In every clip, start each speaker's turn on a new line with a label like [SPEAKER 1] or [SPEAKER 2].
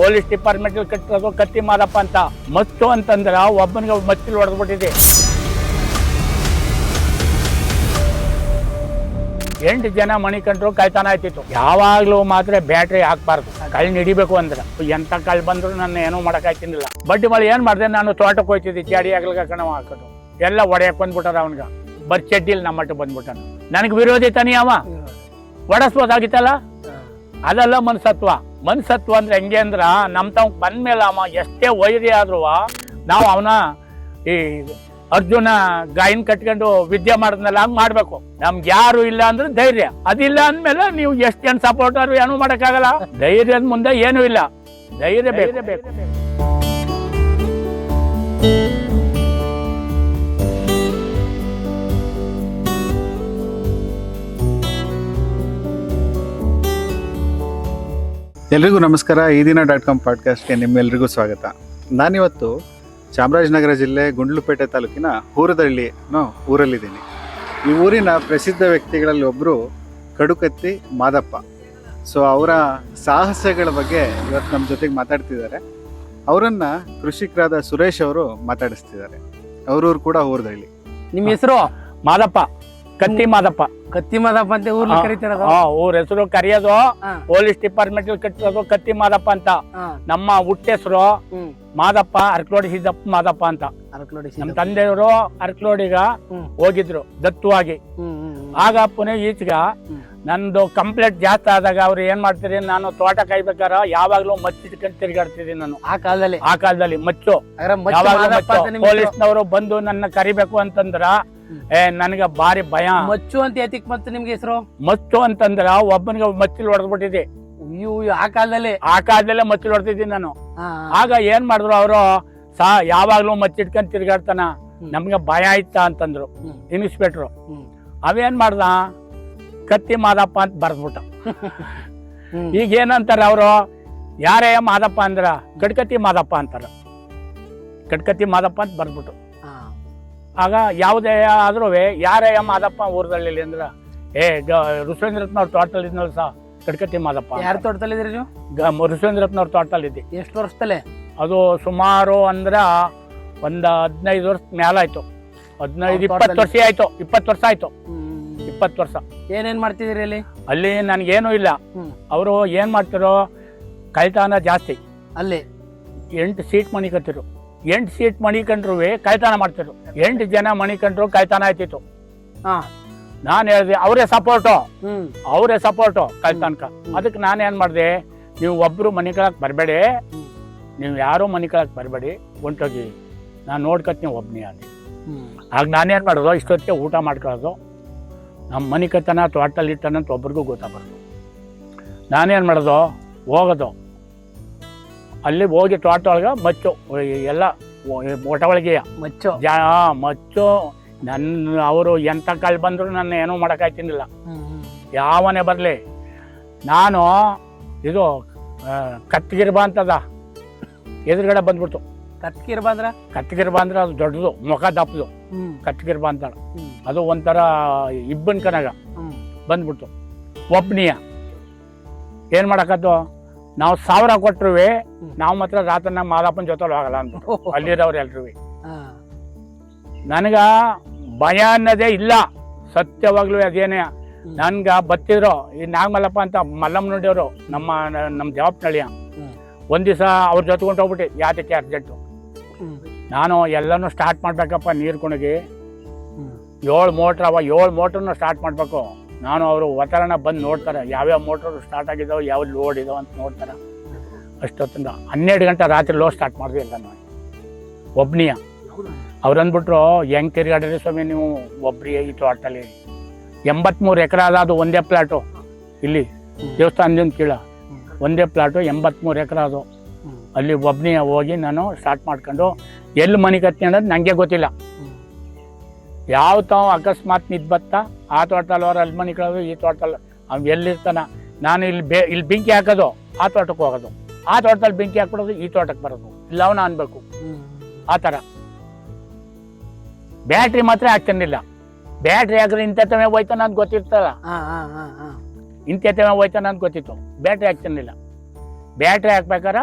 [SPEAKER 1] Police department ಕಟ್ಟಿರೋದು ಕತ್ತಿ ಮಾರಪ್ಪ ಅಂತ. ಮತ್ತು ಅಂತಂದ್ರೆ ಒಬ್ಬನಿಗೆ ಮಚ್ಚಿಲ್ ಹೊಡೆದ್ಬಿಟ್ಟಿದೆ. ಎಂಟು ಜನ ಮಣಿಕಂಡ್ರು ಕಳ್ತನ ಆಯ್ತಿತ್ತು. ಯಾವಾಗ್ಲೂ ಮಾತ್ರ ಬ್ಯಾಟ್ರಿ ಹಾಕ್ಬಾರ್ದು. ಕಳ್ಳ ನಡಿಬೇಕು ಅಂದ್ರೆ. ಎಂತ ಕಳ್ ಬಂದ್ರು ನನ್ನ ಏನೂ ಮಾಡಕ್ ಆಯ್ತಿನಿಲ್ಲ ಬಡ್ಡಿ ಮಳೆ ಏನ್ ಮಾಡ್ದೆ ನಾನು ತೋಟಕ್ಕೆ ಹೋಯ್ತಿದ್ದೆ. ಚಾಡಿ ಆಗ್ಲಿಕ್ಕೆ ಕಣ ಹಾಕೋದು. ಎಲ್ಲ ಒಡೆಯಕ್ ಬಂದ್ಬಿಟ್ಟಾರ ಅವನ್ಗ. ಬರ್ ಚಡ್ಡಿಲ್ ನಮ್ಮ ಮಟ್ಟ ಬಂದ್ಬಿಟ್ಟಾನ. ನನಗೆ ವಿರೋಧಿ ತನಿ ಅವ ಒಡಸ್ಬೋದಾಗಿತ್ತಲ್ಲ? ಅದೆಲ್ಲ ಮನ್ಸತ್ವ. ಮನ್ಸತ್ವ ಅಂದ್ರೆ ಹೆಂಗೆ ಅಂದ್ರ ನಮ್ ಬಂದ ಬಂದ್ಮೇಲೆ ಅವ ಎಷ್ಟೇ ವೈರಿ ಆದ್ರೂ ನಾವು ಅವನ ಈ ಅರ್ಜುನ ಗಾಯನ್ ಕಟ್ಕೊಂಡು ವಿದ್ಯೆ ಮಾಡದ್ನಲ್ಲ ಹಂಗ್ ಮಾಡ್ಬೇಕು. ನಮ್ಗೆ ಯಾರು ಇಲ್ಲ ಅಂದ್ರೆ ಧೈರ್ಯ. ಅದಿಲ್ಲ ಅಂದ್ಮೇಲೆ ನೀವು ಎಷ್ಟು ಜನ ಸಪೋರ್ಟರ್ ಏನು ಮಾಡೋಕ್ಕಾಗಲ್ಲ. ಧೈರ್ಯದ ಮುಂದೆ ಏನೂ ಇಲ್ಲ. ಧೈರ್ಯ ಬೇಕು.
[SPEAKER 2] ಎಲ್ರಿಗೂ ನಮಸ್ಕಾರ. ಈ ದಿನ ಡಾಟ್ ಕಾಮ್ ಪಾಡ್ಕಾಸ್ಟ್ಗೆ ನಿಮ್ಮೆಲ್ರಿಗೂ ಸ್ವಾಗತ. ನಾನಿವತ್ತು ಚಾಮರಾಜನಗರ ಜಿಲ್ಲೆ ಗುಂಡ್ಲುಪೇಟೆ ತಾಲೂಕಿನ ಹೂರದಳ್ಳಿ ಅನ್ನೋ ಊರಲ್ಲಿದ್ದೀನಿ. ಈ ಊರಿನ ಪ್ರಸಿದ್ಧ ವ್ಯಕ್ತಿಗಳಲ್ಲಿ ಒಬ್ಬರು ಕಡುಕತ್ತಿ ಮಾದಪ್ಪ. ಸೊ, ಅವರ ಸಾಹಸಗಳ ಬಗ್ಗೆ ಇವತ್ತು ನಮ್ಮ ಜೊತೆಗೆ ಮಾತಾಡ್ತಿದ್ದಾರೆ. ಅವರನ್ನು ಕೃಷಿಕರಾದ ಸುರೇಶ್ ಅವರು ಮಾತಾಡಿಸ್ತಿದ್ದಾರೆ. ಅವರೂರು ಕೂಡ ಹೂರದಳ್ಳಿ
[SPEAKER 3] ನಿಮ್ಮ ಹೆಸರು?
[SPEAKER 1] ಮಾದಪ್ಪ. ಕತ್ತಿ ಮಾದಪ್ಪ.
[SPEAKER 3] ಕತ್ತಿ ಮಾದಪ್ಪ ಅಂತ ಊರ್ಲಿ
[SPEAKER 1] ಕರೀತಾರ ಊರ್ ಹೆಸರು ಕರೆಯೋದು. ಪೊಲೀಸ್ ಡಿಪಾರ್ಟ್ಮೆಂಟ್ ಕಟ್ಟಿರೋದು ಕತ್ತಿ ಮಾದಪ್ಪ ಅಂತ. ನಮ್ಮ ಹುಟ್ಟೆಸರು
[SPEAKER 3] ಹೆಸರು
[SPEAKER 1] ಮಾದಪ್ಪ ಅರ್ಕಲೋಡಿ ಸಿದ್ದಪ್ಪ ಮಾದಪ್ಪ ಅಂತ. ನಮ್ಮ ತಂದೆಯವರು ಅರ್ಕಲೋಡಿಗ ಹೋಗಿದ್ರು ದತ್ತುವಾಗಿ. ಆಗ ಪುನಃ ಈಚೆಗ. ನಂದು ಕಂಪ್ಲೇಂಟ್ ಜಾಸ್ತಿ ಆದಾಗ ಅವ್ರು ಏನ್ ಮಾಡ್ತೀರಿ ನಾನು ತೋಟ ಕಾಯ್ಬೇಕಾರ ಯಾವಾಗ್ಲೂ ಮಚ್ಚಿಟ್ಕೊಂಡು ತಿರ್ಗಾಡ್ತಿದ್ದೀನಿ ನಾನು.
[SPEAKER 3] ಆ ಕಾಲದಲ್ಲಿ?
[SPEAKER 1] ಆ ಕಾಲದಲ್ಲಿ ಮಚ್ಚು. ಪೊಲೀಸ್ನವರು ಬಂದು ನನ್ನ ಕರಿಬೇಕು ಅಂತಂದ್ರ. ಏ ನನಗೆ ಬಾರಿ ಭಯ
[SPEAKER 3] ಮಚ್ಚು ಅಂತ ಎತ್ತಿಕ್ ಮತ್ತೆ ನಿಮ್ಗೆ ಹೆಸರು
[SPEAKER 1] ಮಚ್ಚು ಅಂತಂದ್ರ ಒಬ್ಬನಿಗೆ ಮಚ್ಚಿಲ್ ಹೊಡೆದ್ಬಿಟ್ಟಿದ್ದೆ
[SPEAKER 3] ಅಯ್ಯೋ ಆ ಕಾಲದಲ್ಲಿ
[SPEAKER 1] ಆ ಕಾಲದಲ್ಲೇ ಮಚ್ಚಿಲ್ ಹೊಡೆದಿದ್ದೀನಿ ನಾನು. ಆಗ ಏನ್ ಮಾಡಿದ್ರು ಅವರು ಸಾ ಯಾವಾಗ್ಲೂ ಮಚ್ಚಿಟ್ಕೊಂಡ್ ತಿರ್ಗಾಡ್ತಾನ. ನಮ್ಗೆ ಭಯ ಆಯ್ತ ಅಂತಂದ್ರು. ಇನ್ಸ್ಪೆಕ್ಟ್ರು. ಅವೇನ್ ಮಾಡ್ದ ಕತ್ತಿ ಮಾದಪ್ಪ ಅಂತ ಬರ್ದ್ಬಿಟ್ಟ. ಈಗ ಏನಂತಾರ ಅವರು ಯಾರೇ ಮಾದಪ್ಪ ಅಂದ್ರ ಕಡ್ಕತ್ತಿ ಮಾದಪ್ಪ ಅಂತಾರ ಕಡ್ಕತ್ತಿ ಮಾದಪ್ಪ ಅಂತ ಬರ್ದ್ಬಿಟ್ಟು. ಆಗ ಯಾವುದೇ ಆದ್ರೂ ಯಾರೇ ಮಾದಪ್ಪ ಊರದಲ್ಲಿ ಅಂದ್ರೆ ಏ ಗ ಋಷೇಂದ್ರತ್ನವ್ರ ತೋಟದಲ್ಲಿ ಇದ್ನಲ್ಲ ಸಹ ಕಡ್ಕತ್ತಿ ಮಾದಪ್ಪ
[SPEAKER 3] ಯಾರ ತೋಟದಲ್ಲಿ ಇದ್ರಿ ನೀವು?
[SPEAKER 1] ಗ ಋಷೇಂದ್ರತ್ನವ್ರ ತೋಟದಲ್ಲಿ ಇದ್ದಿ
[SPEAKER 3] ಎಷ್ಟು ವರ್ಷದಲ್ಲಿ?
[SPEAKER 1] ಅದು ಸುಮಾರು ಅಂದ್ರ ಒಂದು ಹದಿನೈದು ವರ್ಷ ಮೇಲಾಯ್ತು ಹದಿನೈದು ಇಪ್ಪತ್ತು ವರ್ಷ ಆಯ್ತು ಇಪ್ಪತ್ತು ವರ್ಷ ಆಯ್ತು. ಇಪ್ಪತ್ತು ವರ್ಷ.
[SPEAKER 3] ಏನೇನ್ ಮಾಡ್ತಿದ್ದೀರಿ ಅಲ್ಲಿ?
[SPEAKER 1] ಅಲ್ಲಿ ನನಗೇನು ಇಲ್ಲ. ಅವರು ಏನ್ ಮಾಡ್ತಿರೋ ಕಲಿತಾನ ಜಾಸ್ತಿ.
[SPEAKER 3] ಅಲ್ಲಿ?
[SPEAKER 1] ಎಂಟು ಸೀಟ್ ಮಣಿಕತ್ತಿರು ಎಂಟು ಸೀಟ್ ಮಣಿಕಂಡ್ರು ಕಾಯ್ತಾನ ಮಾಡ್ತಿದ್ರು. ಎಂಟು ಜನ ಮಣಿಕಂಡ್ರು ಕಾಯ್ತಾನ ಆಯ್ತಿತ್ತು.
[SPEAKER 3] ಹಾ.
[SPEAKER 1] ನಾನು ಹೇಳಿದೆ ಅವರೇ ಸಪೋರ್ಟು ಅವರೇ ಸಪೋರ್ಟು ಕಾಯ್ತಾನಕ. ಅದಕ್ಕೆ ನಾನು ಏನು ಮಾಡಿದೆ ನೀವು ಒಬ್ಬರು ಮನೆ ಕಳಕ್ಕೆ ಬರಬೇಡಿ. ನೀವು ಯಾರೂ ಮನೆ ಕಳಕ್ಕೆ ಬರಬೇಡಿ ಹೊಂಟೋಗಿ ನಾನು ನೋಡ್ಕೊತೀನಿ ಒಬ್ಬನೇ ಅಲ್ಲಿ. ಆಗ ನಾನೇನು ಮಾಡೋದು ಇಷ್ಟೊತ್ತಿಗೆ ಊಟ ಮಾಡ್ಕೊಳ್ಳೋದು. ನಮ್ಮ ಮನೆ ಕತ್ತನ ತೋಟಲ್ಲಿ ಇಟ್ಟನಂತ ಒಬ್ರಿಗೂ ಗೊತ್ತಾಗ್ಬಾರ್ದು. ನಾನೇನು ಮಾಡೋದು ಹೋಗೋದು. ಅಲ್ಲಿ ಹೋಗಿ ತೋಟ ಒಳಗೆ ಮಚ್ಚು ಎಲ್ಲ ಓಟ ಒಳಗೆ.
[SPEAKER 3] ಮಚ್ಚು.
[SPEAKER 1] ಜಾ ಮಚ್ಚು ನನ್ನ ಅವರು ಎಂಥ ಕಾಲ್ ಬಂದರೂ ನನ್ನ ಏನೂ ಮಾಡೋಕ್ಕಾಯ್ತಿನಿಲ್ಲ. ಯಾವನೇ ಬರಲಿ. ನಾನು ಇದು ಕತ್ತಿಗಿರ್ಬ ಅಂತದ. ಎದುರುಗಡೆ ಬಂದ್ಬಿಡ್ತು.
[SPEAKER 3] ಕತ್ಗಿರ್ಬ ಅಂದ್ರೆ?
[SPEAKER 1] ಕತ್ತಿಗಿರ್ಬ ಅಂದ್ರೆ ಅದು ದೊಡ್ಡದು ಮುಖ ದಪ್ಪದು. ಕತ್ತಿಗಿರ್ಬ ಅಂತಾಳೆ. ಅದು ಒಂಥರ ಇಬ್ಬನ್ ಕನಗ ಬಂದ್ಬಿಡ್ತು. ಒಬ್ಬನಿಯ ಏನು ಮಾಡಕತ್ತು? ನಾವು ಸಾವಿರ ಕೊಟ್ಟರು ನಾವು ಮಾತ್ರ ರಾತ್ರಿ ನಮ್ಮ ಮಾದಪ್ಪನ ಜೊತೆ ಹೋಗಲ್ಲ ಅಂತ ಅಲ್ಲಿರೋರು ಎಲ್ರು. ನನಗ ಭಯ ಅನ್ನೋದೇ ಇಲ್ಲ. ಸತ್ಯವಾಗ್ಲೂ ಅದೇನೇ. ನನ್ಗ ಬತ್ತಿದ್ರು. ಈ ನಾಗಮಲ್ಲಪ್ಪ ಅಂತ ಮಲ್ಲಮ್ಮ ನೋಡಿಯವರು ನಮ್ಮ ನಮ್ಮ ಜವಾಬ್ನಳಿಯ
[SPEAKER 3] ಹ್ಮ್.
[SPEAKER 1] ಒಂದ್ ದಿವಸ ಅವ್ರ ಜೊತೆ ಹೋಗ್ಬಿಟ್ಟು ಯಾತಕ್ಕೆ ಅರ್ಜೆಂಟು ನಾನು ಎಲ್ಲನೂ ಸ್ಟಾರ್ಟ್ ಮಾಡ್ಬೇಕಪ್ಪ ನೀರು ಕುಣಗಿ. ಏಳು ಮೋಟ್ರ್ ಅವ ಏಳು ಮೋಟ್ರನ್ನ ಸ್ಟಾರ್ಟ್ ಮಾಡಬೇಕು. ನಾನು ಅವರು ವತರಣ ಬಂದು ನೋಡ್ತಾರೆ. ಯಾವ್ಯಾವ ಮೋಟ್ರ್ ಸ್ಟಾರ್ಟ್ ಆಗಿದ್ದಾವೆ ಯಾವ ಲೋಡ್ ಇದಾವೆ ಅಂತ ನೋಡ್ತಾರೆ. ಅಷ್ಟೊತ್ತಿಂದ ಹನ್ನೆರಡು ಗಂಟೆ ರಾತ್ರಿ ಲೋಡ್ ಸ್ಟಾರ್ಟ್ ಮಾಡಿದ್ವಿ ಎಲ್ಲ ನಾನು ಒಬ್ನಿಯ. ಅವ್ರು ಅಂದ್ಬಿಟ್ರು, ಹೆಂಗ್ ತಿರ್ಗಾಡಿರಿ ಸ್ವಾಮಿ ನೀವು? ಒಬ್ರಿಗೆ ಈ ತೋಟದಲ್ಲಿ ಎಂಬತ್ಮೂರು ಎಕರೆ ಅದ ಅದು ಒಂದೇ ಪ್ಲಾಟು ಇಲ್ಲಿ ದೇವಸ್ಥಾನದಿಂದ ಕೀಳ. ಒಂದೇ ಪ್ಲಾಟು ಎಂಬತ್ಮೂರು ಎಕರೆ ಅದು. ಅಲ್ಲಿ ಒಬ್ನಿಯ ಹೋಗಿ ನಾನು ಸ್ಟಾರ್ಟ್ ಮಾಡ್ಕೊಂಡು, ಎಲ್ಲಿ ಮನೆ ಕತ್ತಿ ಅನ್ನೋದು ನನಗೆ ಗೊತ್ತಿಲ್ಲ. ಯಾವ ತಾವು ಅಕಸ್ಮಾತ್ ನಿದ್ ಬತ್ತ ಆ ತೋಟದಲ್ಲಿ ಅವ್ರು ಅಲ್ಲಿ ಮನೆ ಕಳೋದು ಈ ತೋಟದಲ್ಲಿ ಅವ್ನು ಎಲ್ಲಿರ್ತಾನ? ನಾನು ಇಲ್ಲಿ ಬೇ ಇಲ್ಲಿ ಬೆಂಕಿ ಹಾಕೋದು ಆ ತೋಟಕ್ಕೆ ಹೋಗೋದು. ಆ ತೋಟದಲ್ಲಿ ಬೆಂಕಿ ಹಾಕ್ಬಿಡೋದು ಈ ತೋಟಕ್ಕೆ ಬರೋದು. ಇಲ್ಲ ಅವನ ಅನ್ಬೇಕು. ಆ ಥರ. ಬ್ಯಾಟ್ರಿ ಮಾತ್ರ ಹಾಕ್ತಿರ್ಲಿಲ್ಲ. ಬ್ಯಾಟ್ರಿ ಹಾಕಿದ್ರೆ ಇಂಥತ್ತವೇ ಹೋಯ್ತಾನ ಅಂತ ಗೊತ್ತಿರ್ತಲ್ಲ
[SPEAKER 3] ಹಾ ಹಾ ಹಾ ಹಾ.
[SPEAKER 1] ಇಂಥತ್ತವೇ ಹೋಯ್ತಾನ ಅಂತ ಗೊತ್ತಿತ್ತು. ಬ್ಯಾಟ್ರಿ ಹಾಕ್ತಿರ್ಲಿಲ್ಲ. ಬ್ಯಾಟ್ರಿ ಹಾಕ್ಬೇಕಾರೆ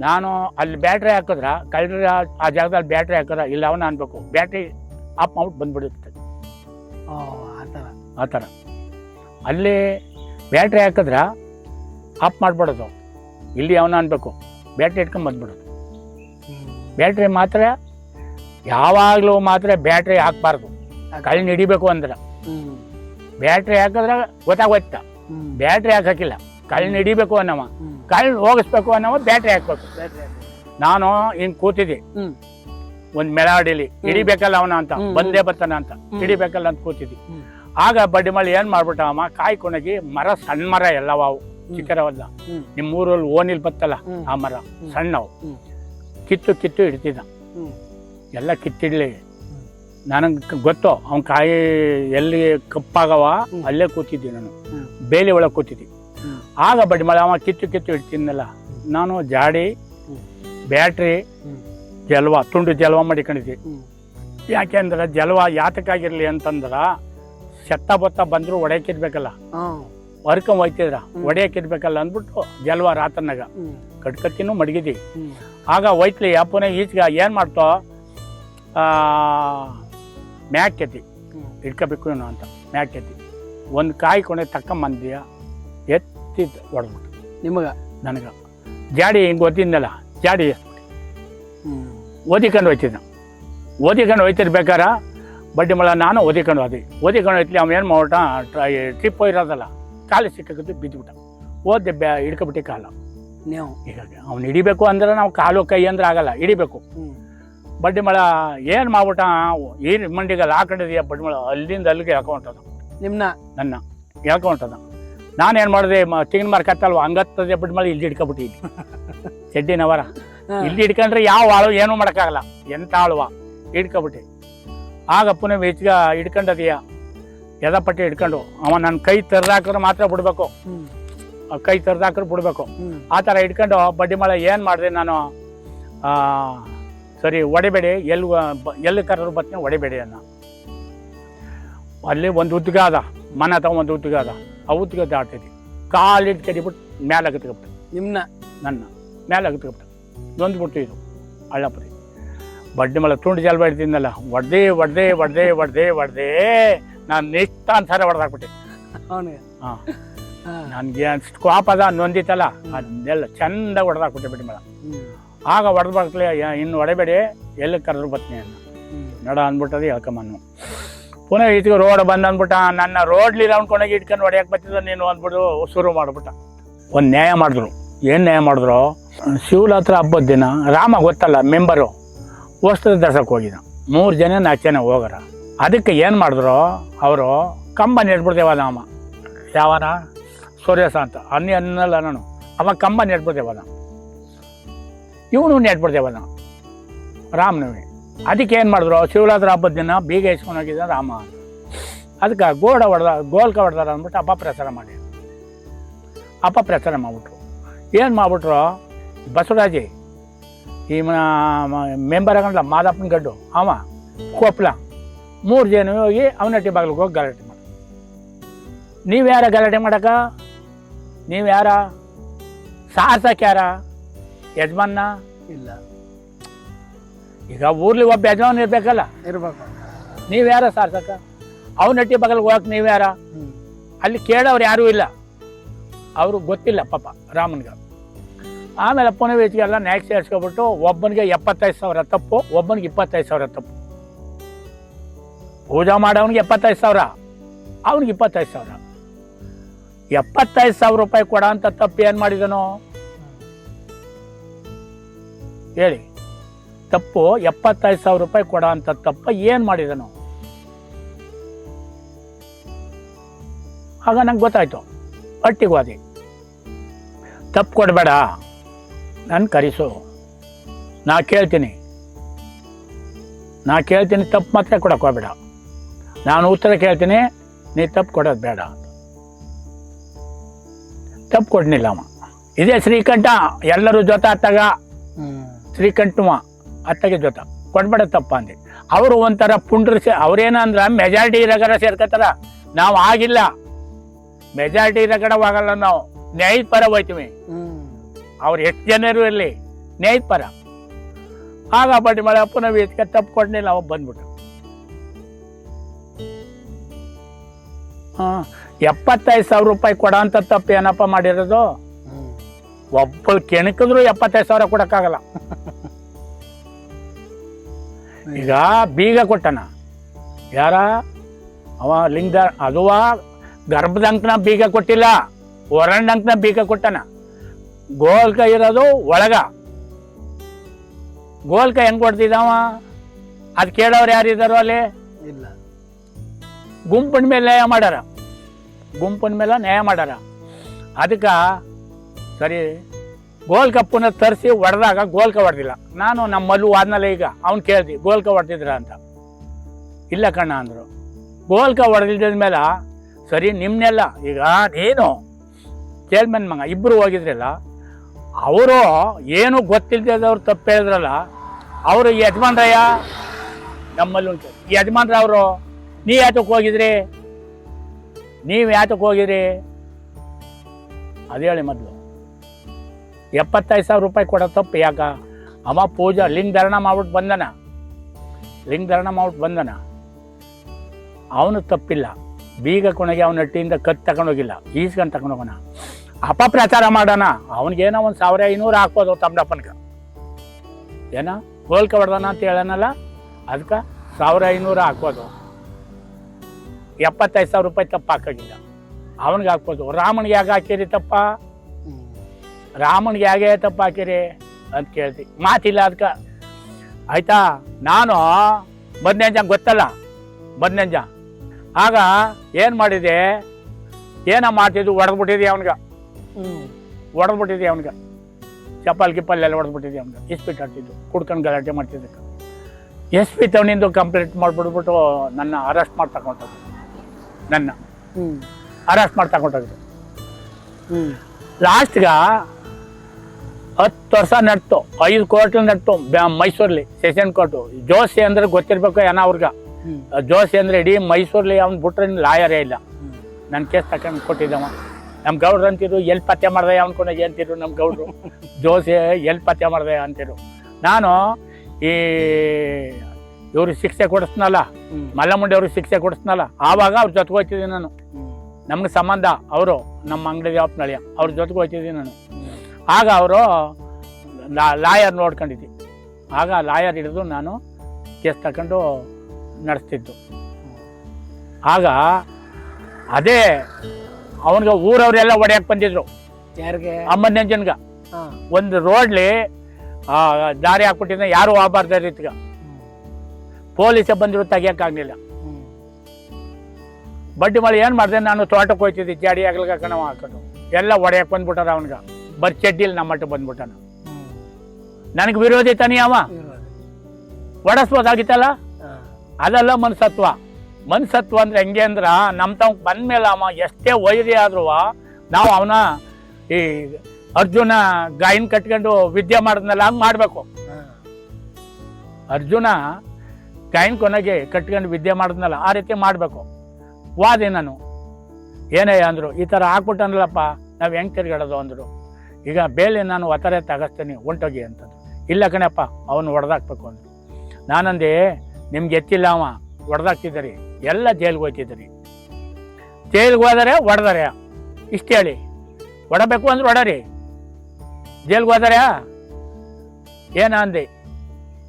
[SPEAKER 1] ನಾನು ಅಲ್ಲಿ ಬ್ಯಾಟ್ರಿ ಹಾಕಿದ್ರ ಕಳ್ಳರ ಆ ಜಾಗದಲ್ಲಿ ಬ್ಯಾಟ್ರಿ ಹಾಕಿದ್ರ ಇಲ್ಲ ಅವನ ಅನ್ಬೇಕು. ಬ್ಯಾಟ್ರಿ ಆಫ್ ಮಾಡ್ಬಿಟ್ಟು ಬಂದ್ಬಿಡುತ್ತೆ.
[SPEAKER 3] ಓ ಆ ಥರ.
[SPEAKER 1] ಆ ಥರ. ಅಲ್ಲಿ ಬ್ಯಾಟ್ರಿ ಹಾಕಿದ್ರೆ ಆಫ್ ಮಾಡಿಬಿಡೋದು. ಇಲ್ಲಿ ಅವನ ಅನ್ಬೇಕು. ಬ್ಯಾಟ್ರಿ ಇಟ್ಕೊಂಡು ಬಂದ್ಬಿಡೋದು. ಬ್ಯಾಟ್ರಿ ಮಾತ್ರ ಯಾವಾಗಲೂ ಮಾತ್ರ ಬ್ಯಾಟ್ರಿ ಹಾಕ್ಬಾರ್ದು. ಕಳ್ಳ ಹಿಡಿಬೇಕು ಅಂದ್ರೆ. ಬ್ಯಾಟ್ರಿ ಹಾಕಿದ್ರೆ ಗೊತ್ತಾಗೋಯ್ತ. ಬ್ಯಾಟ್ರಿ ಹಾಕಿಲ್ಲ ಕಳ್ಳ ಹಿಡಿಬೇಕು ಅನ್ನವ. ಕಳ್ಳ ಹೋಗಿಸ್ಬೇಕು ಅನ್ನವ ಬ್ಯಾಟ್ರಿ ಹಾಕ್ಬೇಕು. ನಾನು ಹಿಂಗೆ ಕೂತಿದ್ದೆ. ಒಂದ್ ಮೆಳಾಡಿಲಿ ಹಿಡಿಬೇಕಲ್ಲ ಅವನ ಅಂತ. ಬಂದೇ ಬರ್ತಾನ ಅಂತ
[SPEAKER 3] ಇಡಿಬೇಕಲ್ಲ
[SPEAKER 1] ಹಿಡಿಬೇಕಲ್ಲ ಅಂತ
[SPEAKER 3] ಕೂತಿದ್ವಿ.
[SPEAKER 1] ಆಗ ಬಡ್ಡಿ ಮಳೆ ಏನ್ ಮಾಡ್ಬಿಟ್ಟ ಅಮ್ಮ ಕಾಯಿ ಕೊಣಗಿ ಮರ ಸಣ್ಣ ಮರ ಎಲ್ಲವಾವು ಚಿಕ್ಕರವಲ್ಲ.
[SPEAKER 3] ನಿಮ್
[SPEAKER 1] ನಿಮ್ಮ ಊರಲ್ಲಿ ಓನಿಲ್ ಬತ್ತಲ್ಲ ಆ ಮರ ಸಣ್ಣವು. ಕಿತ್ತು ಕಿತ್ತು ಇಡ್ತಿದ್ದ ಎಲ್ಲ ಕಿತ್ತಿಡ್ಲಿ. ನನಗೆ ಗೊತ್ತು ಅವ್ನ ಕಾಯಿ ಎಲ್ಲಿ ಕಪ್ಪಾಗವ ಅಲ್ಲೇ ಕೂತಿದ್ದೆ ನಾನು. ಬೇಲಿ ಒಳಗೆ ಕೂತಿದ್ದೆ ಆಗ ಬಡ್ಡಿ ಮಳೆ ಅವ ಕಿತ್ತು ಕಿತ್ತು ಇಡ್ತಿದ್ನಲ್ಲ ನಾನು ಜಾಡಿ. ಬ್ಯಾಟ್ರಿ. ಜಲ್ವ ತುಂಡು ಜಲ್ವ
[SPEAKER 3] ಮಾಡಿಕೊಂಡಿದ್ವಿ.
[SPEAKER 1] ಯಾಕೆಂದ್ರೆ ಜಲ್ವ ಯಾತಕ್ಕಾಗಿರ್ಲಿ ಅಂತಂದ್ರೆ ಸೆತ್ತ ಬತ್ತ ಬಂದ್ರು ಒಡೆಯಕ್ಕಿರ್ಬೇಕಲ್ಲ ಹೊರ್ಕೊಂಡ್ ಹೋಯ್ತಿದ್ರ. ಒಡೆಯಕ್ಕಿರ್ಬೇಕಲ್ಲ ಅಂದ್ಬಿಟ್ಟು ಜಲ್ವ ರಾತನಾಗ ಕಟ್ಕತ್ತಿನೂ
[SPEAKER 3] ಮಡಗಿದ್ವಿ.
[SPEAKER 1] ಆಗ ಹೋಯ್ತಲಿ ಅಪ್ಪನ ಈಚೆಗೆ ಏನು ಮಾಡ್ತೋ ಆ, ಮ್ಯಾಕ್ ಎತ್ತಿ
[SPEAKER 3] ಹ್ಮ್.
[SPEAKER 1] ಇಟ್ಕೋಬೇಕು ಏನೋ ಅಂತ ಮ್ಯಾಕೆತ್ತಿ ಒಂದು ಕಾಯಿ ಕೊನೆ ತಕ್ಕಂಬಂದಿಯ ಎತ್ತಿ ಹೊಡೆದ್ಬಿಟ್ಟು
[SPEAKER 3] ನಿಮಗೆ?
[SPEAKER 1] ನನಗೆ. ಜಾಡಿ ಹಿಂಗೆ ಗೊತ್ತಿದ್ನಲ್ಲ ಜಾಡಿ
[SPEAKER 3] ಹ್ಮ್.
[SPEAKER 1] ಓದಿಕೊಂಡು ಹೋಯ್ತಿದ್ದ. ಓದಿಕೊಂಡು ಹೋಯ್ತಿರ್ಬೇಕಾರ ಬಡ್ಡಿ ಮಳ ನಾನು ಓದಿಕೊಂಡು ಹೋದಿ. ಓದಿಕೊಂಡು ಹೋಯ್ತಿ ಅವ್ನು ಏನು ಮಾಡ್ಬಿಟ್ಟ ಟ್ರಿಪ್ ಹೋಗಿರೋದಲ್ಲ ಕಾಲು ಸಿಕ್ಕಿದ್ದು ಬಿದ್ದುಬಿಟ್ಟ. ಓದಿ ಬ್ಯಾ ಹಿಡ್ಕೊಬಿಟ್ಟು ಕಾಲು.
[SPEAKER 3] ನೀವು
[SPEAKER 1] ಹೀಗಾಗಿ ಅವ್ನು ಹಿಡಿಬೇಕು ಅಂದ್ರೆ ನಾವು ಕಾಲು ಕೈ ಅಂದ್ರೆ ಆಗಲ್ಲ ಹಿಡಿಬೇಕು. ಬಡ್ಡಿ ಮಳ ಏನು ಮಾಡ್ಬಿಟ್ಟ ಈ ಮಂಡಿಗಲ್ಲಿ ಆ ಕಡೆ ಇದೆಯಾ ಬಡ್ಡಿ ಮಳ ಅಲ್ಲಿಂದ ಅಲ್ಲಿಗೆ ಹಾಕೊಂಡದ
[SPEAKER 3] ನಿಮ್ಮನ್ನ
[SPEAKER 1] ನನ್ನ ಹೇಳ್ಕೊಂಟದ ನಾನೇನು ಮಾಡಿದೆ ತೆಂಗಿನ ಮರ ಕತ್ತಲ್ವ ಹಂಗತ್ತದೆ ಬಡ್ಡಿ ಮಳ ಇಲ್ಲಿ ಹಿಡ್ಕೊಬಿಟ್ಟಿ ಇಲ್ಲಿ ಚೆಡ್ಡಿನವರ. ಇಲ್ಲಿ ಹಿಡ್ಕೊಂಡ್ರೆ ಯಾವ ಆಳು ಏನೂ ಮಾಡೋಕ್ಕಾಗಲ್ಲ. ಎಂತ ಆಳುವ ಹಿಡ್ಕೊಬಿಟ್ಟು. ಆಗ ಪುನಃ ಹೆಚ್ಚಿಗೆ ಹಿಡ್ಕೊಂಡದೀಯ? ಎದಪಟ್ಟಿ ಹಿಡ್ಕೊಂಡು ಅವ ನನ್ನ ಕೈ ತೆರೆದಾಕಿದ್ರೆ ಮಾತ್ರ ಬಿಡ್ಬೇಕು. ಕೈ ತೆರೆದಾಕ್ರೆ ಬಿಡ್ಬೇಕು. ಆ ಥರ ಹಿಡ್ಕೊಂಡು ಬಡ್ಡಿ ಮಳೆ ಏನು ಮಾಡಿದೆ ನಾನು? ಆ, ಸರಿ ಹೊಡಿಬೇಡಿ ಎಲ್ಲಿ ಎಲ್ಲಿ ಕರೆದ್ರು ಬರ್ತೀನಿ ಹೊಡಿಬೇಡಿ ಅನ್ನ. ಅಲ್ಲಿ ಒಂದು ಉದ್ಗ ಅದ ಮನೆ ಹತ್ರ ಒಂದು ಉದ್ಗ ಅದ ಆ ಉದ್ಗ ದಾಟ್ತೈತಿ ಕಾಲಿಟ್ಟು ಕಡಿಬಿಟ್ಟು ಮೇಲೆ ಹತ್ಕೊಬಿಟ್ಟು
[SPEAKER 3] ನಿಮ್ನ?
[SPEAKER 1] ನನ್ನ. ಮೇಲೆ ಹತ್ಕೊಬಿಟ್ಟು ನೊಂದ್ಬಿಟ್ಟು ಇದು ಹಳ್ಳಪುರಿ ಬಡ್ಡಿ ಮಳೆ ತುಂಡು ಜಾಲ ಬೆಳ್ತಿದ್ನಲ್ಲ ಒಡ್ದೆ ಒಡ್ದೆ ಒಡ್ದೆ ಒಡ್ದೆ ಒಡ್ದೆ ನಾನು ನಿಷ್ಠಾನ್ಸಾರ ಹೊಡೆದಾಕ್ಬಿಟ್ಟೆ
[SPEAKER 3] ಅವನಿಗೆ?
[SPEAKER 1] ಹಾಂ. ನನಗೆ ಅಷ್ಟು ಕೋಪ ಅದ ನೊಂದಿತ್ತಲ್ಲ ಅದನ್ನೆಲ್ಲ ಚಂದ ಹೊಡೆದಾಕ್ಬಿಟ್ಟೆ ಬಿಟ್ಟು ಮೇಡ ಆಗ ಹೊಡೆದು ಬರ್ತಲೆ ಇನ್ನು ಹೊಡೆಬೇಡಿ ಎಲ್ಲಿ ಕರೆದ್ರು ಬರ್ತೀನಿ ಅನ್ನ. ನಡ ಅಂದ್ಬಿಟ್ಟದು ಹೇಳ್ಕೊಂಬನ್ನು ಪುನಃ ಈಚೆಗೆ ರೋಡ್ ಬಂದ್ ಅಂದ್ಬಿಟ್ಟ ನನ್ನ ರೋಡ್ಲಿ ರೌಂಡ್ಕೊಂಡೋಗಿ ಇಟ್ಕೊಂಡು ಹೊಡೆಯಕ್ಕೆ ಬರ್ತಿದ್ದ ನೀನು ಅಂದ್ಬಿಟ್ಟು ಶುರು ಮಾಡ್ಬಿಟ್ಟ. ಒಂದು ನ್ಯಾಯ ಮಾಡಿದ್ರು. ಏನು ನ್ಯಾಯ ಮಾಡಿದ್ರು? ಶಿವಲ ಹತ್ರ ಹಬ್ಬದ ದಿನ, ರಾಮ ಗೊತ್ತಲ್ಲ ಮೆಂಬರು ವಸ್ತ್ರ ದರ್ಶಕ್ಕೆ ಹೋಗಿದ್ದ. ಮೂರು ಜನ ನಾಲ್ಕು ಜನ ಹೋಗರ. ಅದಕ್ಕೆ ಏನು ಮಾಡಿದ್ರು? ಅವರು ಕಂಬ ನೆಟ್ಬಿಡ್ತೇವ ನಾಮ ಯಾವನ? ಸೂರ್ಯಸ ಅಂತ. ಅನ್ನಿ ಅನ್ನಲ್ಲ ನಾನು. ಅವ ಕಂಬ ನೆಟ್ಬಿಡ್ತೇವ ನಾವು ಇವನು ನೆಟ್ಬಿಡ್ತೇವ ನಾವು ರಾಮನವಮಿ. ಅದಕ್ಕೆ ಏನು ಮಾಡಿದ್ರು? ಶಿವರಾತ್ರಿ ಹಬ್ಬದ ದಿನ ಬೀಗ ಇಸ್ಕೊಂಡು ಹೋಗಿದ್ದ ರಾಮ. ಅದಕ್ಕೆ ಗೋಡ ಹೊಡೆದ, ಗೋಲ್ಕ ಹೊಡೆದಾರ ಅಂದ್ಬಿಟ್ಟು ಅಪಪ್ರಚಾರ ಮಾಡಿ. ಅಪಪ್ರಚಾರ ಮಾಡಿಬಿಟ್ರು. ಏನು ಮಾಡಿಬಿಟ್ರು? ಬಸವರಾಜಿ ಈ ಮೆಂಬರ್ ಆಗಲ್ಲ ಮಾದಪ್ಪನ ಗಡ್ಡು ಅವ ಕೊಪ್ಪಳ ಮೂರು ಜನ ಹೋಗಿ ಅವನಟ್ಟಿ ಬಾಗಿಲಿಗೆ ಹೋಗಿ ಗಲಾಟೆ ಮಾಡಿ. ನೀವು ಯಾರ ಗಲಾಟೆ ಮಾಡಕ? ನೀವು ಯಾರ? ಸಾಹಸಕ್ಕೆ ಯಾರ? ಯಜಮಾನ?
[SPEAKER 3] ಇಲ್ಲ.
[SPEAKER 1] ಈಗ ಊರ್ಲಿ ಒಬ್ಬ ಯಜಮಾನ್ ಇರ್ಬೇಕಲ್ಲ.
[SPEAKER 3] ಇರ್ಬೇಕು.
[SPEAKER 1] ನೀವು ಯಾರ ಸಾರ್ಸಕ ಅವನಟ್ಟಿ ಬಗಲ್ಗೆ ಹೋಗಕ್ಕೆ ನೀವು ಯಾರ? ಅಲ್ಲಿ ಕೇಳೋರು ಯಾರೂ ಇಲ್ಲ. ಅವರು ಗೊತ್ತಿಲ್ಲ ಪಾಪ ರಾಮನ್ಗೆ. ಆಮೇಲೆ ಪುನಃ ಎಲ್ಲ ನ್ಯಾಕ್ ಸೇರಿಸ್ಕೊಬಿಟ್ಟು ಒಬ್ಬನಿಗೆ ಎಪ್ಪತ್ತೈದು ಸಾವಿರ ತಪ್ಪು, ಒಬ್ಬನಿಗೆ ಇಪ್ಪತ್ತೈದು ಸಾವಿರ ತಪ್ಪು. ಪೂಜಾ ಮಾಡೋನಿಗೆ ಎಪ್ಪತ್ತೈದು ಸಾವಿರ, ಅವನಿಗೆ ಇಪ್ಪತ್ತೈದು ಸಾವಿರ. ಎಪ್ಪತ್ತೈದು ಸಾವಿರ ರೂಪಾಯಿ ಕೊಡ ಅಂತ ತಪ್ಪು ಏನು ಮಾಡಿದನು? ಹೇಳಿ. ತಪ್ಪು, ಎಪ್ಪತ್ತೈದು ಸಾವಿರ ರೂಪಾಯಿ ಕೊಡ ಅಂತ ತಪ್ಪ ಏನು ಮಾಡಿದನು? ಆಗ ನಂಗೆ ಗೊತ್ತಾಯ್ತು. ಒಟ್ಟಿಗೆ ಹೋದೆ ತಪ್ಪು ಕೊಡಬೇಡ. ನಾನು ಕರೆಸು. ನಾ ಕೇಳ್ತೀನಿ. ನಾ ಕೇಳ್ತೀನಿ, ತಪ್ಪು ಮಾತ್ರ ಕೊಡಕ್ಕೆ ನಾನು ಉತ್ತರ ಕೇಳ್ತೀನಿ, ನೀ ತಪ್ಪು ಕೊಡೋದು ಬೇಡ. ತಪ್ಪು ಕೊಡ್ನಿಲ್ಲ ಅವ. ಇದೇ ಶ್ರೀಕಂಠ, ಎಲ್ಲರೂ ಜೊತೆ ಅತ್ತಾಗ ಶ್ರೀಕಂಠಮ್ಮ ಅತ್ತಗೆ ಜೊತೆ. ಕೊಡ್ಬೇಡ ತಪ್ಪ ಅಂದೆ. ಅವರು ಒಂಥರ ಪುಂಡ್ರ ಸೇ ಅವ್ರೇನಂದ್ರ ಮೆಜಾರಿಟಿ ರಗಡ ಸೇರ್ಕತ್ತಾರ. ನಾವು ಆಗಿಲ್ಲ. ಮೆಜಾರಿಟಿ ರಗಡವಾಗಲ್ಲ ನಾವು. ನ್ಯಾಯದ ಪರ ಹೋಯ್ತೀವಿ ಅವ್ರು ಎಷ್ಟು ಜನರು ಇರಲಿ ನೇಯ್ದ ಪರ. ಆಗ ಬಡ್ಡಿ ಮಳೆ ಅಪ್ಪನ ಇದಕ್ಕೆ ತಪ್ಪು ಕೊಡ್ಲಿಲ್ಲ ಅವ ಬಂದ್ಬಿಟ್ಟು ಹಾಂ ಎಪ್ಪತ್ತೈದು ಸಾವಿರ ರೂಪಾಯಿ ಕೊಡೋಂಥ ಅಂತ ತಪ್ಪು ಏನಪ್ಪ ಮಾಡಿರೋದು?
[SPEAKER 3] ಒಬ್ಬ
[SPEAKER 1] ಒಬ್ಬಳು ಕೆಣಕಿದ್ರು ಎಪ್ಪತ್ತೈದು ಸಾವಿರ ಕೊಡಕ್ಕಾಗಲ್ಲ. ಈಗ ಬೀಗ ಕೊಟ್ಟನ. ಯಾರ? ಅವ ಲಿಂಗ ಅದುವ ಗರ್ಭದಂಕನ ಬೀಗ ಕೊಟ್ಟಿಲ್ಲ ಹೊರಂಡಂಕನ ಬೀಗ ಕೊಟ್ಟನ. ಗೋಲ್ಕ ಇರೋದು ಒಳಗ. ಗೋಲ್ಕ ಹೆಂಗ್ ಕೊಡ್ತಿದ್ದಾವ ಅದ್ ಕೇಳೋರು ಯಾರಿದಾರು ಅಲ್ಲಿ?
[SPEAKER 3] ಇಲ್ಲ.
[SPEAKER 1] ಗುಂಪಿನ ಮೇಲೆ ನ್ಯಾಯ ಮಾಡ್ಯಾರ. ಗುಂಪಿನ ಮೇಲೆ ನ್ಯಾಯ ಮಾಡ್ಯಾರ. ಅದಕ್ಕೆ ಸರಿ ಗೋಲ್ ಕಪ್ಪನ್ನ ತರಿಸಿ ಹೊಡೆದಾಗ ಗೋಲ್ಕ ಹೊಡೆದಿಲ್ಲ. ನಾನು ನಮ್ಮ ಮಲ್ಲು ಆದ್ಮೇಲೆ ಈಗ ಅವ್ನು ಕೇಳ್ದಿ ಗೋಲ್ಕ ಹೊಡೆದಿದ್ರ ಅಂತ. ಇಲ್ಲ ಕಣ್ಣ ಅಂದರು. ಗೋಲ್ಕ ಹೊಡೆದಿದ್ದ ಮೇಲೆ ಸರಿ ನಿಮ್ಮನ್ನೆಲ್ಲ ಈಗ ಏನು? ಚೇರ್ಮನ್ ಮಗ ಇಬ್ಬರು ಹೋಗಿದ್ರಲ್ಲ? ಅವರು ಏನು ಗೊತ್ತಿಲ್ದವ್ರು ತಪ್ಪು ಹೇಳಿದ್ರಲ್ಲ, ಅವರು ಯಜಮಾನ್ರಯ್ಯ ನಮ್ಮಲ್ಲಿ ಉಂಟು. ಯಜಮಾನ್ರ ಅವರು, ನೀ ಯಾತಕ್ಕೆ ಹೋಗಿದ್ರಿ? ನೀವು ಯಾತಕ್ಕೆ ಹೋಗಿದ್ರಿ ಅದು ಹೇಳಿ ಮೊದಲು. ಎಪ್ಪತ್ತೈದು ಸಾವಿರ ರೂಪಾಯಿ ಕೊಡೋ ತಪ್ಪು ಯಾಕ? ಅವ ಪೂಜಾ, ಲಿಂಗ ಧರಣ ಮಾಡ್ಬಿಟ್ಟು ಬಂದನ. ಲಿಂಗ ಧರಣ ಮಾಡ್ಬಿಟ್ಟು ಬಂದನ. ಅವನು ತಪ್ಪಿಲ್ಲ. ಬೀಗ ಕೊನೆಗೆ ಅವನ ಹಟ್ಟಿಯಿಂದ ಕತ್ತು ತಗೊಂಡೋಗಿಲ್ಲ. ಈಸ್ಕೊಂಡು ತಗೊಂಡೋಗೋಣ. ಅಪಪ್ರಚಾರ ಮಾಡೋಣ. ಅವನಿಗೇನೋ ಒಂದು ಸಾವಿರ ಐನೂರು ಹಾಕ್ಬೋದು ತಮ್ಮಪ್ಪನಿಗ. ಏನ? ಹೋಲ್ಕೆ ಹೊಡೆದಾನ ಅಂತ ಹೇಳನಲ್ಲ? ಅದಕ್ಕೆ ಸಾವಿರ ಐನೂರು ಹಾಕ್ಬೋದು. ಎಪ್ಪತ್ತೈದು ಸಾವಿರ ರೂಪಾಯಿ ತಪ್ಪು ಹಾಕೋಂಗಿಲ್ಲ ಅವನಿಗೆ ಹಾಕ್ಬೋದು. ರಾಮನಿಗೆ ಯಾಕೆ ಹಾಕಿರಿ ತಪ್ಪ? ರಾಮನಿಗೆ ಹೇಗೆ ತಪ್ಪು ಹಾಕಿರಿ ಅಂತ ಕೇಳ್ತಿ. ಮಾತಿಲ್ಲ ಅದಕ್ಕೆ ಆಯ್ತಾ? ನಾನು ಬದ್ನೆಂಜ ಗೊತ್ತಲ್ಲ? ಬದ್ನೆಂಜ ಆಗ ಏನು ಮಾಡಿದೆ? ಏನೋ ಮಾಡ್ತಿದ್ದು? ಹೊಡೆದ್ಬಿಟ್ಟಿದ್ದೆ ಅವನಿಗೆ.
[SPEAKER 3] ಹ್ಮ್.
[SPEAKER 1] ಹೊಡೆದ್ಬಿಟ್ಟಿದ್ದೆ ಅವನಿಗೆ. ಚಪ್ಪಲ್ ಗಿಪ್ಪಲ್ ಎಲ್ಲ ಹೊಡೆದ್ಬಿಟ್ಟಿದ್ದೆ ಅವನಿಗೆ. ಇಸ್ಪಿಟ್ ಆಡ್ತಿದ್ದು ಕುಡ್ಕೊಂಡು ಗಲಾಟೆ ಮಾಡ್ತಿದ್ದಕ್ಕೆ. ಎಸ್ ಪಿ ತವನಿಂದು ಕಂಪ್ಲೇಂಟ್ ಮಾಡಿಬಿಟ್ಬಿಟ್ಟು ನನ್ನ ಅರೆಸ್ಟ್ ಮಾಡಿ ತಗೊಂಡೋದು ನನ್ನ. ಅರೆಸ್ಟ್ ಮಾಡಿ ತಗೊಂಡೋಗಿದ್ದು
[SPEAKER 3] ಹ್ಮ್.
[SPEAKER 1] ಲಾಸ್ಟ್ಗ ಹತ್ತು ವರ್ಷ ನಡ್ತು. ಐದು ಕೋರ್ಟ್ ನಡ್ತು. ಮೈಸೂರಲ್ಲಿ ಸೆಷನ್ ಕೋರ್ಟು ಜೋಶಿ ಅಂದ್ರೆ ಗೊತ್ತಿರ್ಬೇಕು ಏನೋ ಅವ್ರಿಗೆ.
[SPEAKER 3] ಜೋಸಿ
[SPEAKER 1] ಜೋಶಿ ಅಂದ್ರೆ ಇಡೀ ಮೈಸೂರಲ್ಲಿ ಅವ್ನು ಬಿಟ್ರೆ ಲಾಯರೇ ಇಲ್ಲ. ನನ್ನ ಕೇಸ್ ತಕೊಂಡು ಕೊಟ್ಟಿದ್ದವ. ನಮ್ಮ ಗೌಡ್ರು ಅಂತಿದ್ರು ಎಲ್ಲಿ ಪತ್ತೆ ಮಾಡ್ದೆ ಅವ್ನ ಅಂತಿದ್ರು ನಮ್ಮ ಗೌಡ್ರು. ದೋಸೆ ಎಲ್ಲಿ ಪತ್ತೆ ಮಾಡ್ದೆ ಅಂತಿದ್ರು. ನಾನು ಈ ಇವ್ರಿಗೆ ಶಿಕ್ಷೆ ಕೊಡಿಸ್ನಲ್ಲ ಮಲ್ಲಮುಂಡಿ ಅವ್ರಿಗೆ ಶಿಕ್ಷೆ ಕೊಡಿಸ್ನಲ್ಲ ಆವಾಗ ಅವ್ರ ಜೊತೆಗೆ ಹೋಗ್ತಿದ್ದೀನಿ ನಾನು. ನಮ್ಗೆ ಸಂಬಂಧ ಅವರು ನಮ್ಮ ಅಂಗಡಿ ಜಾಪ್ನಳಿಯ ಅವ್ರ ಜೊತೆಗೆ ಹೋಗ್ತಿದ್ದೀನಿ ನಾನು. ಆಗ ಅವರು ಲಾಯರ್ ನೋಡ್ಕೊಂಡಿದ್ದೆ ಆಗ ಲಾಯರ್ ಹಿಡಿದು ನಾನು ಕೇಸ್ ತಗೊಂಡು ನಡೆಸ್ತಿದ್ದು. ಆಗ ಅದೇ ಅವನಿಗೆ ಊರವರೆಲ್ಲ ಒಡೆಯಕ್ ಬಂದಿದ್ರು.
[SPEAKER 3] ಯಾರಿಗೆ?
[SPEAKER 1] ಅಮ್ಮನೆಂಜನ್ಗ. ಒಂದು ರೋಡ್ಲಿ ಆ, ದಾರಿ ಹಾಕ್ಬಿಟ್ಟಿದ್ದ ಯಾರು ಹೋಗ್ಬಾರ್ದ ರೀತಿಗ. ಪೊಲೀಸ ಬಂದಿರೋ ತೆಗಿಯೋಕ್ಕಾಗಲಿಲ್ಲ. ಬಡ್ಡಿ ಮಳೆ ಏನು ಮಾಡ್ದೆ? ನಾನು ತೋಟಕ್ಕೆ ಹೋಯ್ತಿದ್ದೆ ಜಾಡಿ ಆಗ್ಲಿಕ್ಕೆ ಕಣವ ಹಾಕೊಂಡು. ಎಲ್ಲ ಒಡೆಯಕ್ಕೆ ಬಂದ್ಬಿಟ್ಟಾರ ಅವನ್ಗ. ಬರ್ ಚಡ್ಡಿಲಿ ನಮ್ಮ ಮಟ್ಟ ಬಂದ್ಬಿಟ್ಟಾನ ನನಗೆ ವಿರೋಧಿ ತಾನೇ ಅವ.
[SPEAKER 3] ಒಡಸ್ಬೋದಾಗಿತ್ತಲ್ಲ?
[SPEAKER 1] ಅದಲ್ಲ ಮನ್ಸತ್ವ. ಮನ್ಸತ್ವ ಅಂದ್ರೆ ಹೆಂಗೆ ಅಂದ್ರೆ ನಮ್ ತಾವ್ ಬಂದ್ಮೇಲೆ ಅವ ಎಷ್ಟೇ ವೈರಿ ಆದ್ರೂ ನಾವು ಅವನ ಈ ಅರ್ಜುನ ಗಾಯನ್ ಕಟ್ಕೊಂಡು ವಿದ್ಯೆ ಮಾಡಿದ್ನಲ್ಲ ಹಂಗ್ ಮಾಡಬೇಕು ಅರ್ಜುನ ಗಾಯನ್ ಕೊನೆಗೆ ಕಟ್ಕೊಂಡು ವಿದ್ಯೆ ಮಾಡಿದ್ನಲ್ಲ ಆ ರೀತಿ ಮಾಡಬೇಕು. ವಾದೆ ನಾನು. ಏನೇ ಅಂದ್ರು ಈ ಥರ ಹಾಕ್ಬಿಟ್ಟನಲ್ಲಪ್ಪ ನಾವು ಹೆಂಗೆ ತಿರ್ಗಾಡೋದು ಅಂದ್ರು. ಈಗ ಬೇಲೆ ನಾನು ಒತ್ತಾರೆ ತಗಸ್ತೀನಿ ಹೊಂಟೋಗಿ ಅಂತಂದು ಇಲ್ಲ ಕಣಪ್ಪ ಅವನು ಹೊಡೆದಾಕ್ಬೇಕು ಅಂದ್ರು. ನಾನಂದೆ ನಿಮ್ಗೆ ಎತ್ತಿಲ್ಲ ಅವ. ಹೊಡೆದಾಕ್ತಿದ್ದರಿ ಎಲ್ಲ ಜೈಲಿಗೆ ಹೋಗ್ತಿದ್ದಾರೆ. ಜೈಲಿಗೆ ಹೋದರೆ ಹೊಡೆದಾರೆ ಇಷ್ಟು ಹೇಳಿ. ಹೊಡಬೇಕು ಅಂದ್ರೆ ಹೊಡರಿ ಜೈಲಿಗೆ ಹೋದರೆ ಏನ ಅಂದೆ?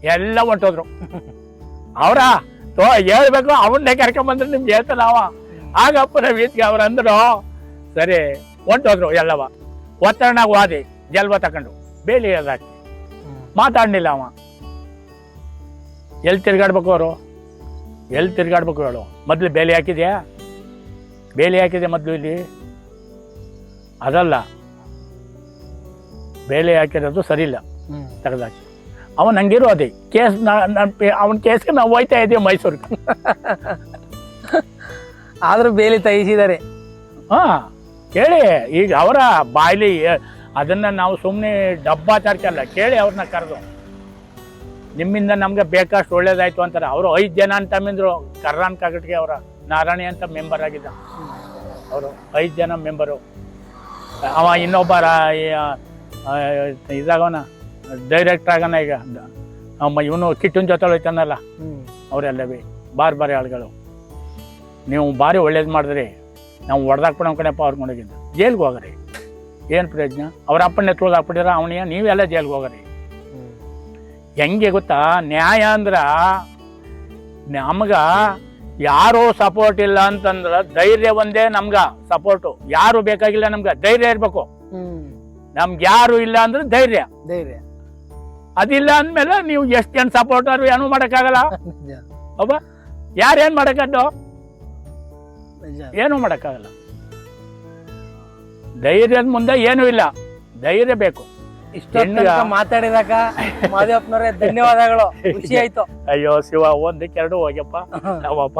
[SPEAKER 1] ಎಲ್ಲ ಹೊಂಟೋದ್ರು. ಅವರ ತೋ ಹೇಳ್ಬೇಕು ಅವನ್ನೇ ಕರ್ಕೊಂಬಂದ್ರೆ ನಿಮ್ಗೆ ಹೇಳ್ತಾನ ಅವ. ಆಗಪ್ಪನ ವೀಸ್ಗೆ ಅವ್ರು ಅಂದ್ರು ಸರಿ ಹೊಂಟೋದ್ರು ಎಲ್ಲವ. ಒತ್ತಡನಾಗ ವಾದಿ ಜಲ್ವ ತಕೊಂಡು. ಬೇಲಿ
[SPEAKER 3] ಎಲ್ಲ
[SPEAKER 1] ಮಾತಾಡ್ಲಿಲ್ಲ ಅವ. ಎಲ್ಲಿ ತಿರ್ಗಾಡ್ಬೇಕು ಅವರು? ಎಲ್ಲಿ ತಿರ್ಗಾಡ್ಬೇಕು ಹೇಳು. ಮೊದಲು ಬೇಲಿ ಹಾಕಿದ್ಯಾ? ಬೇಲಿ ಹಾಕಿದೆ ಮೊದಲು ಇಲ್ಲಿ? ಅದಲ್ಲ. ಬೇಲಿ ಹಾಕಿರೋದು ಸರಿಯಿಲ್ಲ.
[SPEAKER 3] ಇಲ್ಲ
[SPEAKER 1] ತೆಗೆದಾಕಿ. ಅವನು ಹಂಗಿರೋ ಅದೇ. ಕೇಸ್ ಅವನ ಕೇಸ್ಗೆ ನಾವು ಹೋಯ್ತಾ ಇದ್ದೀವಿ ಮೈಸೂರಿಗೆ.
[SPEAKER 3] ಆದ್ರೂ ಬೇಲಿ ತಯಿಸಿದ್ದಾರೆ
[SPEAKER 1] ಹಾಂ ಕೇಳಿ. ಈಗ ಅವರ ಬಾಯ್ಲಿ ಅದನ್ನು ನಾವು ಸುಮ್ಮನೆ ತರ್ಕಲ್ಲ. ಕೇಳಿ ಅವ್ರನ್ನ ಕರೆದು. ನಿಮ್ಮಿಂದ ನಮಗೆ ಬೇಕಷ್ಟು ಒಳ್ಳೇದಾಯ್ತು ಅಂತಾರೆ. ಅವರು ಐದು ಜನ ಅಂತ ಅಂದ್ರು. ಕರ್ರಾನ್ ಕಾಗಟ್ಗೆ ಅವರ ನಾರಾಯಣಿ ಅಂತ ಮೆಂಬರ್ ಆಗಿದ್ದ. ಅವರು ಐದು ಜನ ಮೆಂಬರು ಅವ ಇನ್ನೊಬ್ಬ ಇದಾಗವನ ಡೈರೆಕ್ಟ್ ಆಗೋಣ ಈಗ. ಇವನು ಕಿಟ್ಟಿನ ಜೊತೆ ಹೋಯ್ತಾನಲ್ಲ.
[SPEAKER 3] ಅವರೆಲ್ಲ
[SPEAKER 1] ಭೀ ಬಾರ್ ಬಾರಿ ಆಳುಗಳು. ನೀವು ಭಾರಿ ಒಳ್ಳೇದು ಮಾಡಿದ್ರಿ. ನಾವು ಹೊಡೆದಾಕ್ಬಿಡೋ ಕಣಪ್ಪ ಅವ್ರ ಮನೆಗಿಂದ ಜೈಲ್ಗೆ ಹೋಗ್ರಿ. ಏನು ಪ್ರಯೋಜನ? ಅವ್ರ ಅಪ್ಪನ ತುಳ್ದು ಹಾಕ್ಬಿಟ್ಟಿರ ಅವನಿಗೆ ನೀವೆಲ್ಲ ಜೈಲ್ಗೆ ಹೋಗ್ರಿ. ಹೆಂಗೆ ಗೊತ್ತಾ? ನ್ಯಾಯ ಅಂದ್ರೆ ನಮ್ಗ ಯಾರೋ ಸಪೋರ್ಟ್ ಇಲ್ಲ ಅಂತಂದ್ರ ಧೈರ್ಯ ಒಂದೇ ನಮ್ಗ ಸಪೋರ್ಟು ಯಾರು ಬೇಕಾಗಿಲ್ಲ ನಮ್ಗ ಧೈರ್ಯ ಇರ್ಬೇಕು. ನಮ್ಗೆ ಯಾರು ಇಲ್ಲ ಅಂದ್ರೆ ಧೈರ್ಯ.
[SPEAKER 3] ಧೈರ್ಯ.
[SPEAKER 1] ಅದಿಲ್ಲ ಅಂದ್ಮೇಲೆ ನೀವು ಎಷ್ಟು ಜನ ಸಪೋರ್ಟರ್ ಏನೂ ಮಾಡೋಕ್ಕಾಗಲ್ಲ. ಒಬ್ಬ ಯಾರೇನ್ ಮಾಡಕ್ಕದ್ದು ಏನೂ ಮಾಡೋಕ್ಕಾಗಲ್ಲ. ಧೈರ್ಯದ ಮುಂದೆ ಏನೂ ಇಲ್ಲ. ಧೈರ್ಯ ಬೇಕು.
[SPEAKER 3] ಇಷ್ಟೊತ್ತು ಮಾತಾಡಿದಾಗ ಮಾದೇವಪ್ಪನವ್ರೆ ಧನ್ಯವಾದಗಳು. ಖುಷಿ ಆಯ್ತು.
[SPEAKER 1] ಅಯ್ಯೋ ಶಿವ ಒಂದಕ್ಕೆ ಎರಡು ಹೋಗ್ಯಪ್ಪ ಅವಪ್ಪ